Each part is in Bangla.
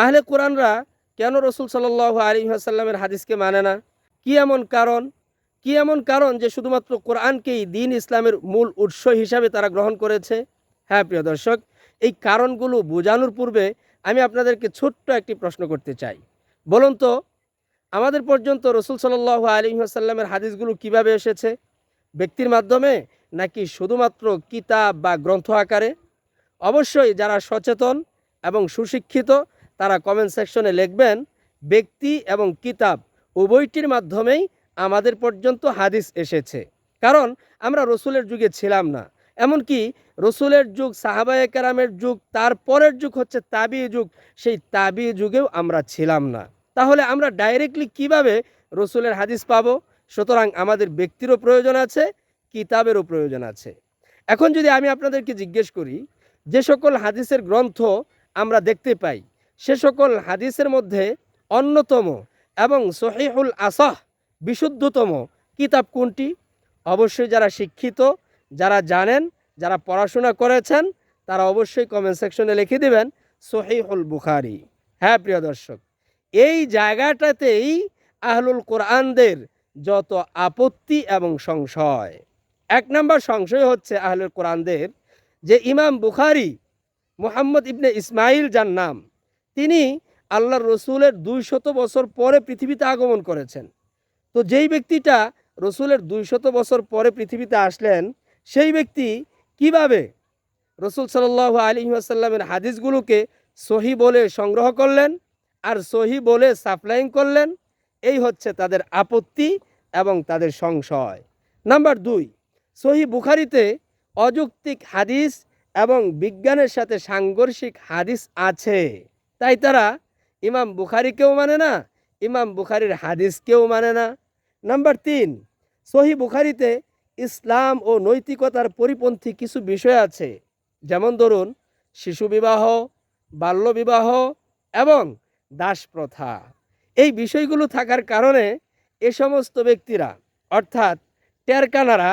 আহলে কোরআনরা কেন রসুল সাল্লাহ আলী আসাল্লামের হাদিসকে মানে না? কি এমন কারণ? কি এমন কারণ যে শুধুমাত্র কোরআনকেই দিন ইসলামের মূল উৎস হিসাবে তারা গ্রহণ করেছে? হ্যাঁ প্রিয় দর্শক, এই কারণগুলো বোঝানোর পূর্বে আমি আপনাদেরকে ছোট্ট একটি প্রশ্ন করতে চাই। বলুন তো, আমাদের পর্যন্ত রসুল সাল্লাহ আলী আসাল্লামের হাদিসগুলো কীভাবে এসেছে? ব্যক্তির মাধ্যমে নাকি শুধুমাত্র কিতাব বা গ্রন্থ আকারে? অবশ্যই যারা সচেতন এবং সুশিক্ষিত তারা কমেন্ট সেকশনে লিখবেন, ব্যক্তি এবং কিতাব উভয়টির মাধ্যমেই আমাদের পর্যন্ত হাদিস এসেছে। কারণ আমরা রসুলের যুগে ছিলাম না। এমনকি রসুলের যুগ, সাহাবায়ে কেরামের যুগ তার পরের যুগ হচ্ছে তাবি যুগ, সেই তাবি যুগেও আমরা ছিলাম না। তাহলে আমরা ডাইরেক্টলি কীভাবে রসুলের হাদিস পাব? সুতরাং আমাদের ব্যক্তিরও প্রয়োজন আছে, কিতাবেরও প্রয়োজন আছে। এখন যদি আমি আপনাদেরকে জিজ্ঞেস করি, যে সকল হাদিসের গ্রন্থ আমরা দেখতে পাই সে সকল হাদিসের মধ্যে অন্যতম এবং সহিহুল আসাহ বিশুদ্ধতম কিতাব কোনটি? অবশ্যই যারা শিক্ষিত, যারা জানেন, যারা পড়াশোনা করেছেন, তারা অবশ্যই কমেন্ট সেকশনে লিখে দেবেন, সহিহুল বুখারি। হ্যাঁ প্রিয় দর্শক, এই জায়গাটাতেই আহলুল কোরআনদের যত আপত্তি এবং সংশয়। এক নম্বর সংশয় হচ্ছে আহলুল কোরআনদের যে ইমাম বুখারি, মোহাম্মদ ইবনে ইসমাইল যার নাম তিনি আল্লাহর রসুলের দুই শত বছর পরে পৃথিবীতে আগমন করেছেন। তো যেই ব্যক্তিটা রসুলের দুই শত বছর পরে পৃথিবীতে আসলেন, সেই ব্যক্তি কীভাবে রসুল সাল্লাহ আলী আসাল্লামের হাদিসগুলোকে সহি বলে সংগ্রহ করলেন আর সহি বলে সাপ্লাইং করলেন, এই হচ্ছে তাদের আপত্তি এবং তাদের সংশয়। নাম্বার দুই, সহি বুখারিতে অযৌক্তিক হাদিস এবং বিজ্ঞানের সাথে সাংঘর্ষিক হাদিস আছে। তাই তারা ইমাম বুখারিকেও মানে না, ইমাম বুখারির হাদিসকেও মানে না। নাম্বার তিন, সহি বুখারিতে ইসলাম ও নৈতিকতার পরিপন্থী কিছু বিষয় আছে। যেমন ধরুন, শিশু বিবাহ বাল্যবিবাহ এবং দাস প্রথা। এই বিষয়গুলো থাকার কারণে এ সমস্ত ব্যক্তিরা, অর্থাৎ টেরকানারা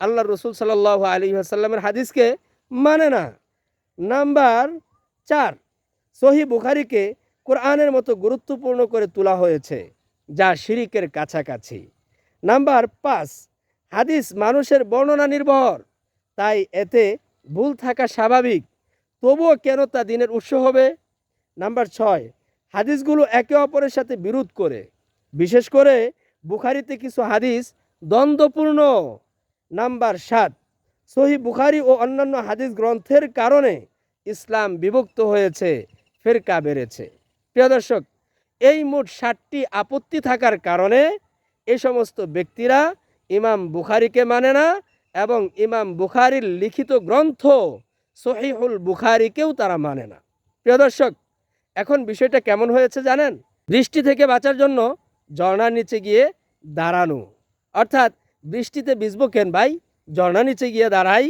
আল্লাহ রসুল সাল্লাহ আলী আসাল্লামের হাদিসকে মানে না। নাম্বার চার সহি বুখারিকে কোরআনের মতো গুরুত্বপূর্ণ করে তোলা হয়েছে, যা শিরিকের কাছাকাছি। নাম্বার পাঁচ, হাদিস মানুষের বর্ণনা নির্ভর, তাই এতে ভুল থাকা স্বাভাবিক। তবুও কেন তা দিনের উৎস হবে? নাম্বার ছয়, হাদিসগুলো একে অপরের সাথে বিরোধ করে। বিশেষ করে বুখারিতে কিছু হাদিস দ্বন্দ্বপূর্ণ। নাম্বার সাত, সহি বুখারি ও অন্যান্য হাদিস গ্রন্থের কারণে ইসলাম বিভক্ত হয়েছে। ফেরকা বেড়েছে। প্রিয় দর্শক, এই মোট ষাটটি আপত্তি থাকার কারণে এ সমস্ত ব্যক্তিরা ইমাম বুখারিকে মানে না এবং ইমাম বুখারির লিখিত গ্রন্থ সহিহুল বুখারিকেও তারা মানে না। প্রিয় দর্শক, এখন বিষয়টা কেমন হয়েছে জানেন? বৃষ্টি থেকে বাঁচার জন্য ঝর্ণার নিচে গিয়ে দাঁড়ানো। অর্থাৎ বৃষ্টিতে ভিজবো কেন ভাই? ঝর্ণা নিচে গিয়ে দাঁড়াই।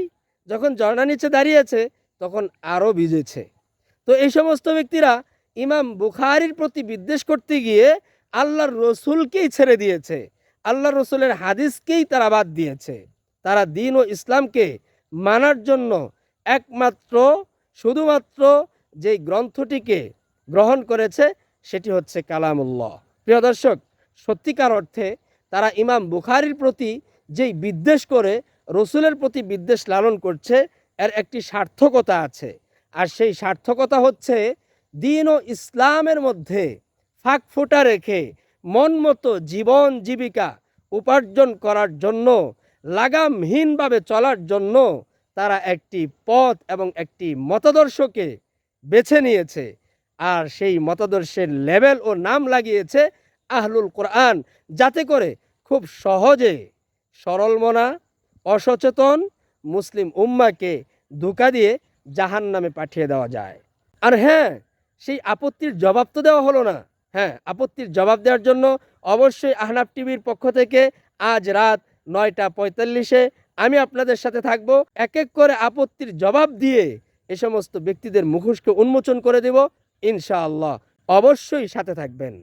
যখন ঝর্ণা নিচে দাঁড়িয়েছে, তখন আরও ভিজেছে। তো এই সমস্ত ব্যক্তিরা ইমাম বুখারির প্রতি বিদ্বেষ করতে গিয়ে আল্লাহর রসুলকেই ছেড়ে দিয়েছে। আল্লাহ রসুলের হাদিসকেই তারা বাদ দিয়েছে। তারা দিন ও ইসলামকে মানার জন্য একমাত্র, শুধুমাত্র যেই গ্রন্থটিকে গ্রহণ করেছে সেটি হচ্ছে কালামুল্লাহ। প্রিয় দর্শক, সত্যিকার অর্থে তারা ইমাম বুখারির প্রতি যেই বিদ্বেষ করে, রসুলের প্রতি বিদ্বেষ লালন করছে, এর একটি সার্থকতা আছে। আর সেই সার্থকতা হচ্ছে দিন ও ইসলামের মধ্যে ফাঁক ফোটা রেখে মন মতো জীবন জীবিকা উপার্জন করার জন্য, লাগামহীনভাবে চলার জন্য তারা একটি পথ এবং একটি মতাদর্শকে বেছে নিয়েছে। আর সেই মতাদর্শের লেভেল ও নাম লাগিয়েছে আহলুল কোরআন, যাতে করে খুব সহজে সরলমনা অসচেতন মুসলিম উম্মাকে ধোকা দিয়ে জাহান নামে পাঠিয়ে দেওয়া যায়। আর হ্যাঁ সেই আপত্তির জবাব তো দেওয়া হলো না। হ্যাঁ আপত্তির জবাব দেওয়ার জন্য অবশ্যই আহনাব টিভির পক্ষ থেকে আজ রাত নয়টা পঁয়তাল্লিশে আমি আপনাদের সাথে থাকব। এক এক করে আপত্তির জবাব দিয়ে এ সমস্ত ব্যক্তিদের মুখোশকে উন্মোচন করে দেব। ইনশাআল্লাহ। অবশ্যই সাথে থাকবেন।